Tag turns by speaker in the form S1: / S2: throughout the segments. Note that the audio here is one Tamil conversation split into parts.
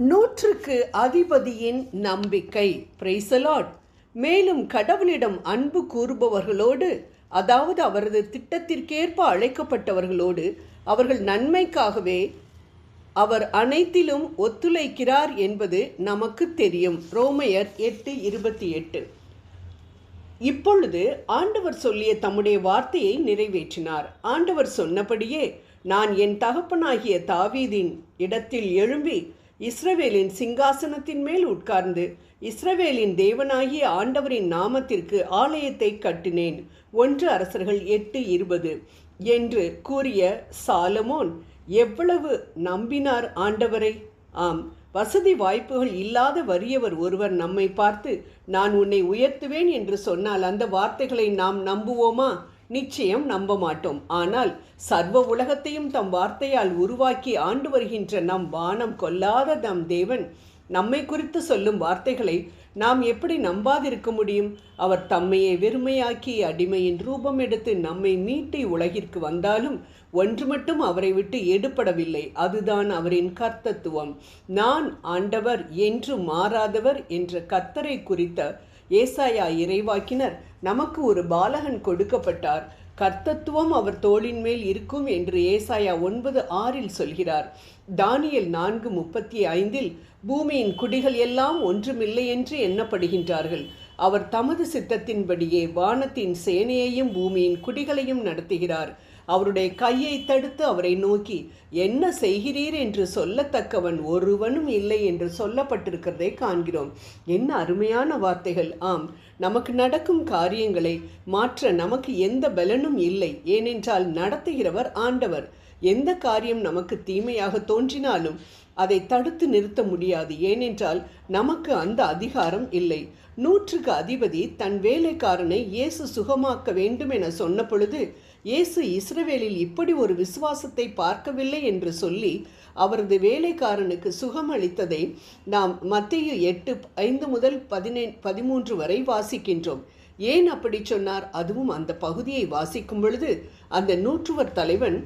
S1: நூற்றுக்கு அதிபதியின் நம்பிக்கை. பிரைசலாட் மேலும் கடவுளிடம் அன்பு கூறுபவர்களோடு அதாவது அவரது திட்டத்திற்கேற்ப அழைக்கப்பட்டவர்களோடு அவர்கள் நன்மைக்காகவே அவர் அனைத்திலும் ஒத்துழைக்கிறார் என்பது நமக்கு தெரியும். ரோமையர் எட்டு இருபத்தி எட்டு. இப்பொழுது ஆண்டவர் சொல்லிய தம்முடைய வார்த்தையை நிறைவேற்றினார். ஆண்டவர் சொன்னபடியே நான் என் தகப்பனாகிய தாவீதின் இடத்தில் எழும்பி இஸ்ரவேலின் சிங்காசனத்தின் மேல் உட்கார்ந்து இஸ்ரவேலின் தேவனாகிய ஆண்டவரின் நாமத்திற்கு ஆலயத்தை கட்டினேன். ஒன்று அரசர்கள் எட்டு இருபது. என்று கூறிய சாலமோன் எவ்வளவு நம்பினார் ஆண்டவரை? ஆம் வசதி வாய்ப்புகள் இல்லாத வறியவர் ஒருவர் நம்மை பார்த்து நான் உன்னை உயர்த்துவேன் என்று சொன்னால் அந்த வார்த்தைகளை நாம் நம்புவோமா? நிச்சயம் நம்ப மாட்டோம். ஆனால் சர்வ உலகத்தையும் தம் வார்த்தையால் உருவாக்கி ஆண்டு வருகின்ற நம் வானம் கொல்லாத நம் தேவன் நம்மை குறித்து சொல்லும் வார்த்தைகளை நாம் எப்படி நம்பாதிருக்க முடியும்? அவர் தம்மையை வெறுமையாக்கி அடிமையின் ரூபம் எடுத்து நம்மை மீட்டி உலகிற்கு வந்தாலும் ஒன்று மட்டும் அவரை விட்டு எடுபடவில்லை. அதுதான் அவரின் கர்த்தத்துவம். நான் ஆண்டவர் என்று மாறாதவர் என்ற கர்த்தரை குறித்த ஏசாயா இறைவாக்கினர் நமக்கு ஒரு பாலகன் கொடுக்கப்பட்டார். கர்த்தத்துவம் அவர் தோளின் மேல் இருக்கும் என்று ஏசாயா ஒன்பது ஆறில் சொல்கிறார். தானியல் நான்கு முப்பத்தி ஐந்தில் பூமியின் குடிகள் எல்லாம் ஒன்றுமில்லை என்று எண்ணப்படுகின்றார்கள். அவர் தமது சித்தத்தின்படியே வானத்தின் சேனையையும் பூமியின் குடிகளையும் நடத்துகிறார். அவருடைய கையை தடுத்து அவரை நோக்கி என்ன செய்கிறீர் என்று சொல்லத்தக்கவன் ஒருவனும் இல்லை என்று சொல்லப்பட்டிருக்கிறதை காண்கிறோம். என்ன அருமையான வார்த்தைகள். ஆம் நமக்கு நடக்கும் காரியங்களை மாற்ற நமக்கு எந்த பலனும் இல்லை. ஏனென்றால் நடத்துகிறவர் ஆண்டவர். எந்த காரியம் நமக்கு தீமையாக தோன்றினாலும் அதை தடுத்து நிறுத்த முடியாது. ஏனென்றால் நமக்கு அந்த அதிகாரம் இல்லை. நூற்றுக்கு அதிபதி தன் வேலைக்காரனை இயேசு சுகமாக்க வேண்டும் என சொன்ன பொழுது இயேசு இஸ்ரவேலில் இப்படி ஒரு விசுவாசத்தை பார்க்கவில்லை என்று சொல்லி அவரது வேலைக்காரனுக்கு சுகம் அளித்ததை நாம் மத்திய எட்டு ஐந்து முதல் பதினே பதிமூன்று வரை வாசிக்கின்றோம். ஏன் அப்படி சொன்னார்? அதுவும் அந்த பகுதியை வாசிக்கும் பொழுது அந்த நூற்றுவர் தலைவன்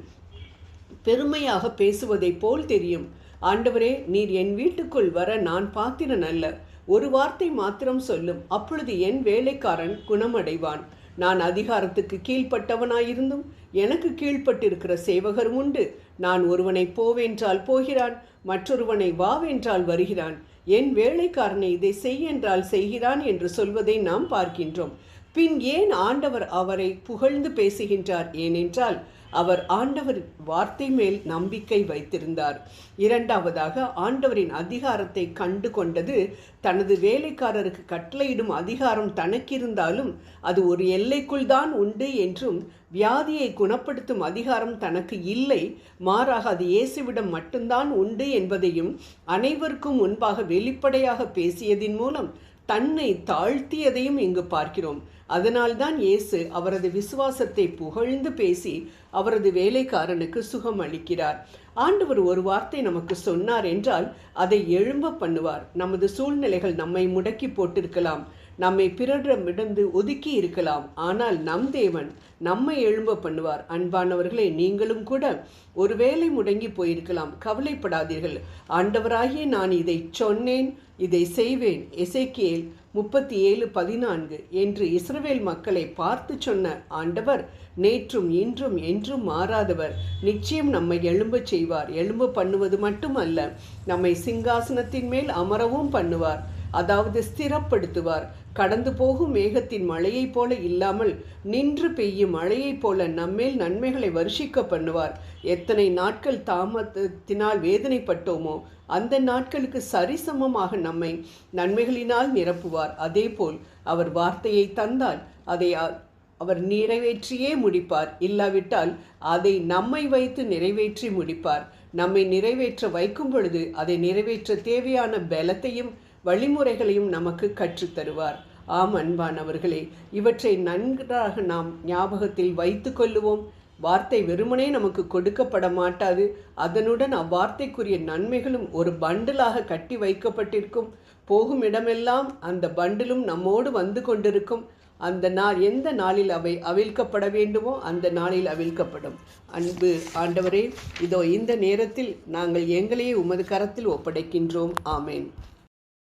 S1: பெருமையாக பேசுவதைப் போல் தெரியும். ஆண்டவரே நீர் என் வீட்டுக்குள் வர நான் பாத்திரன் அல்ல. ஒரு வார்த்தை மாத்திரம் சொல்லும். அப்பொழுது என் வேலைக்காரன் குணமடைவான். நான் அதிகாரத்துக்கு கீழ்ப்பட்டவனாயிருந்தும் எனக்கு கீழ்ப்பட்டிருக்கிற சேவகரும் உண்டு. நான் ஒருவனை போவென்றால் போகிறான் மற்றொருவனை வாவென்றால் வருகிறான். என் வேலைக்காரனை இதை செய் என்றால் செய்கிறான் என்று சொல்வதை நாம் பார்க்கின்றோம். பின் ஏன் ஆண்டவர் அவரை புகழ்ந்து பேசுகின்றார்? ஏனென்றால் அவர் ஆண்டவர் வார்த்தை மேல் நம்பிக்கை வைத்திருந்தார். இரண்டாவதாக ஆண்டவரின் அதிகாரத்தை கண்டு கொண்டது தனது வேலைக்காரருக்கு கட்டளையிடும் அதிகாரம் தனக்கிருந்தாலும் அது ஒரு எல்லைக்குள் தான் உண்டு என்றும் வியாதியை குணப்படுத்தும் அதிகாரம் தனக்கு இல்லை மாறாக அது இயேசுவிடம் மட்டும்தான் உண்டு என்பதையும் அனைவருக்கும் முன்பாக வெளிப்படையாக பேசியதின் மூலம் தன்னை தாழ்த்தியதையும் இங்கு பார்க்கிறோம். அதனால்தான் இயேசு அவரது விசுவாசத்தை புகழ்ந்து பேசி அவரது வேலைக்காரனுக்கு சுகம் அளிக்கிறார். ஆண்டவர் ஒரு வார்த்தை நமக்கு சொன்னார் என்றால் அதை எழும்ப பண்ணுவார். நமது சூழ்நிலைகள் நம்மை முடக்கி போட்டிருக்கலாம். நம்மை பிறரிடமிடந்து ஒதுக்கி இருக்கலாம். ஆனால் நம் தேவன் நம்மை எழும்ப பண்ணுவார். அன்பானவர்களே நீங்களும் கூட ஒருவேளை முடங்கி போயிருக்கலாம். கவலைப்படாதீர்கள். ஆண்டவராகிய நான் இதை சொன்னேன் இதை செய்வேன். எசேக்கியேல் முப்பத்தி ஏழு பதினான்கு என்று இஸ்ரவேல் மக்களை பார்த்து சொன்ன ஆண்டவர் நேற்றும் இன்றும் என்றும் மாறாதவர். நிச்சயம் நம்மை எழும்ப செய்வார். எழும்ப பண்ணுவது மட்டுமல்ல நம்மை சிங்காசனத்தின் மேல் அமரவும் பண்ணுவார். அதாவது ஸ்திரப்படுத்துவார். கடந்து போகும் மேகத்தின் மழையைப் போல இல்லாமல் நின்று பெய்யும் மழையைப் போல நம்மேல் நன்மைகளை வருஷிக்க பண்ணுவார். எத்தனை நாட்கள் தாமதத்தினால் வேதனைப்பட்டோமோ அந்த நாட்களுக்கு சரிசமமாக நம்மை நன்மைகளினால் நிரப்புவார். அதேபோல் அவர் வார்த்தையை தந்தால் அதை அவர் நிறைவேற்றியே முடிப்பார். இல்லாவிட்டால் அதை நம்மை வைத்து நிறைவேற்றி முடிப்பார். நம்மை நிறைவேற்ற வைக்கும் பொழுது அதை நிறைவேற்ற தேவையான பலத்தையும் வழிமுறைகளையும் நமக்கு கற்றுத்தருவார். ஆம் அன்பானவர்களே இவற்றை நன்றாக நாம் ஞாபகத்தில் வைத்து கொள்ளுவோம். வார்த்தை வெறுமனே நமக்கு கொடுக்கப்பட மாட்டாது. அதனுடன் அவ்வார்த்தைக்குரிய நன்மைகளும் ஒரு பண்டிலாக கட்டி வைக்கப்பட்டிருக்கும். போகும் இடமெல்லாம் அந்த பண்டிலும் நம்மோடு வந்து கொண்டிருக்கும். அந்த நாள் எந்த நாளில் அவை அவிழ்க்கப்பட வேண்டுமோ அந்த நாளில் அவிழ்க்கப்படும். அன்பு ஆண்டவரே இதோ இந்த நேரத்தில் நாங்கள் எங்களையே உமது கரத்தில் ஒப்படைக்கின்றோம். ஆமேன்.